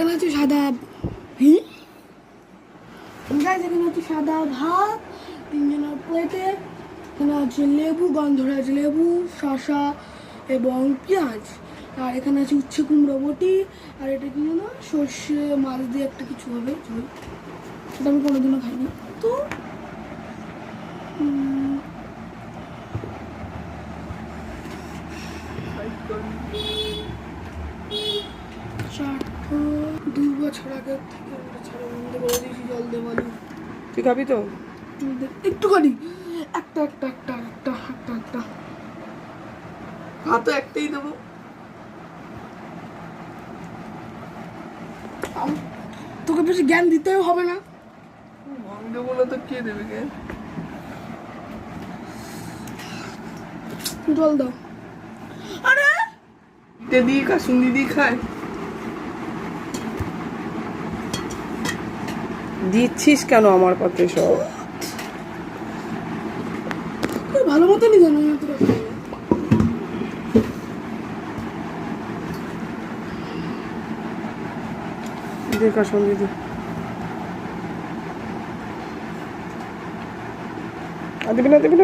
এখানে আছে সাদা গাইজ এখানে আছে সাদা ভাত তিনজনের প্লেটে এখানে আছে লেবু গন্ধরাজ লেবু শসা এবং পেঁয়াজ। আর এখানে আছে উচ্ছে কুমড়ো বটি। আর এটা কি জানো সর্ষে মাছ দিয়ে একটা কিছু হবে ঝোল। সেটা আমি কোনোদিনও খাইনি। তো উম, চারটা দুই বছর আগে থেকে আমরা ছাড়া বন্ধ করে দিয়েছি জল দেওয়ালি তুই খাবি তো? একটুখানি। একটা একটা একটা একটা একটা একটা। তো একটাই দেবো। তোকে বেশি জ্ঞান দিতেও হবে না। আমি দেবো না তো কে দেবে জল দাও। আরে! দিদি কাসুন দিদি খায়। দিচ্ছিস কেন আমার পাতে সব? ভালো মতনই জানো না তোরা কাসুন দিদি দিবি না দিবি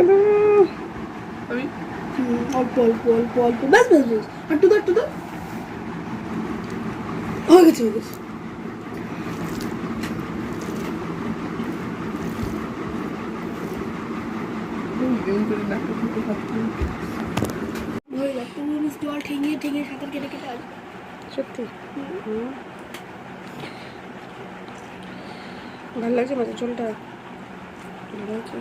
অল্প অল্প অল্প অল্প। ব্যাস ব্যাস ব্যাস। একটু দাও একটু দাও হয়ে গেছে হয়ে গেছে। জল ঠেঙিয়ে ঠেঙিয়ে সাঁতার কেটে কেটে আসবে সত্যি ভালো লাগছে মাছের ঝোলটা ভালো লাগছে।